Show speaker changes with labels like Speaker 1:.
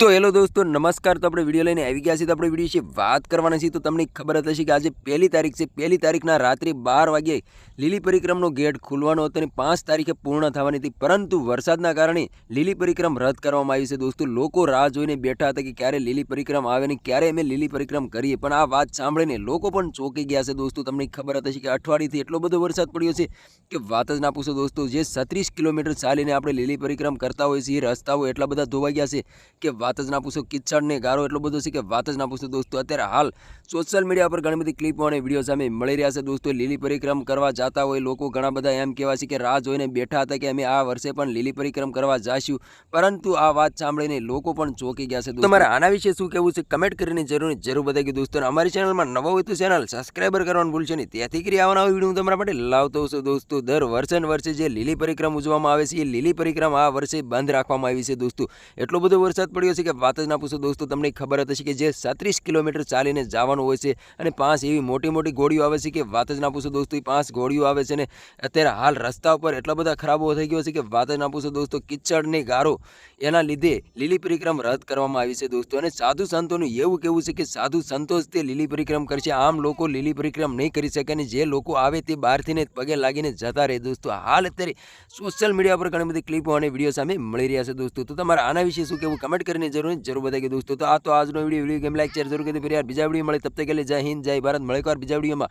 Speaker 1: તો હેલો દોસ્તો, નમસ્કાર. તો આપણે વીડિયો લઈને આવી ગયા છીએ. તો આપણે વીડિયો વિશે વાત કરવાના છીએ. તો તમને ખબર જ હશે કે આજે પહેલી તારીખ છે. પહેલી તારીખના રાત્રે બાર વાગ્યે લીલી પરિક્રમનો ગેટ ખુલવાનો હતો અને પાંચ તારીખે પૂર્ણ થવાની હતી. પરંતુ વરસાદના કારણે લીલી પરિક્રમ રદ કરવામાં આવી છે. દોસ્તો, લોકો રાહ જોઈને બેઠા હતા કે ક્યારે લીલી પરિક્રમ આવે ને ક્યારે અમે લીલી પરિક્રમ કરીએ. પણ આ વાત સાંભળીને લોકો પણ ચોંકી ગયા છે દોસ્તો. તમને ખબર હતી કે અઠવાડિયેથી એટલો બધો વરસાદ પડ્યો છે કે વાત જ ના પૂછો દોસ્તો. જે છત્રીસ કિલોમીટર ચાલીને આપણે લીલી પરિક્રમ કરતા હોઈએ છીએ, રસ્તાઓ એટલા બધા ધોવાઈ ગયા છે કે વાત જ ના પૂછો કિચડને ગારો એટલો બધો છે કે વાત જ ના પૂછો દોસ્તો. અત્યારે હાલ સોશિયલ મીડિયા પર ઘણી બધી ક્લિપો અને વીડિયો સામે મળી રહ્યા છે દોસ્તો. લીલી પરિક્રમ કરવા જતા હોય લોકો ઘણા બધા એમ કહેવા છે કે રાહ જોઈને બેઠા હતા કે અમે આ વર્ષે પણ લીલી પરિક્રમ કરવા જઈશું પરંતુ આ વાત સાંભળીને લોકો પણ ચોંકી ગયા છે તમારે આના વિશે શું કહેવું છે? કમેન્ટ કરીને જરૂર જરૂર બતાવી દોસ્તો. અમારી ચેનલમાં નવો હોય તો ચેનલ સબસ્ક્રાઈબર કરવાનું ભૂલશો નહીં. ત્યાંથી કરી આવવાના વીડિયો તમારા માટે લાવતો છું દોસ્તો. દર વર્ષે વર્ષે જે લીલી પરિક્રમ ઉજવવામાં આવે છે, એ લીલી પરિક્રમ આ વર્ષે બંધ રાખવામાં આવી છે દોસ્તો. એટલો બધો વરસાદ પડ્યો છે કે વાત જ ના પૂછો દોસ્તો, તમને ખબર હતી કે જે છત્રીસ કિલોમીટર ચાલીને જવાનું હોય છે અને પાંચ એવી મોટી મોટી ગોળીઓ આવે છે કે વાત જ ના પૂછો દોસ્તો, એ પાંચ ગોળીઓ આવે છે ને અત્યારે હાલ રસ્તા ઉપર એટલા બધા ખરાબો થઈ ગયો છે કે વાત જ ના પૂછો દોસ્તો, કિચડને ગારો, એના લીધે લીલી પરિક્રમ રદ કરવામાં આવી છે દોસ્તો. અને સાધુ સંતોનું એવું કહેવું છે કે સાધુ સંતો જ તે લીલી પરિક્રમ કરશે. આમ લોકો લીલી પરિક્રમ નહીં કરી શકે અને જે લોકો આવે તે બહારથી ને પગે લાગીને જતા રહે દોસ્તો. હાલ અત્યારે સોશિયલ મીડિયા પર ઘણી બધી ક્લિપો અને વીડિયો સામે મળી રહ્યા છે દોસ્તો. તો તમારે આના વિશે શું કેવું કમેન્ટ કરીને જરૂર જરૂર બતાવી દોસ્તો તો આ તો આજનો video video game like share જરૂર કરી ફરી યાર બીજા વીડિયો મળે, તબ તક કે જય હિન્દ, જય ભારત. મળે એક વાર બીજા વિડીયોમાં.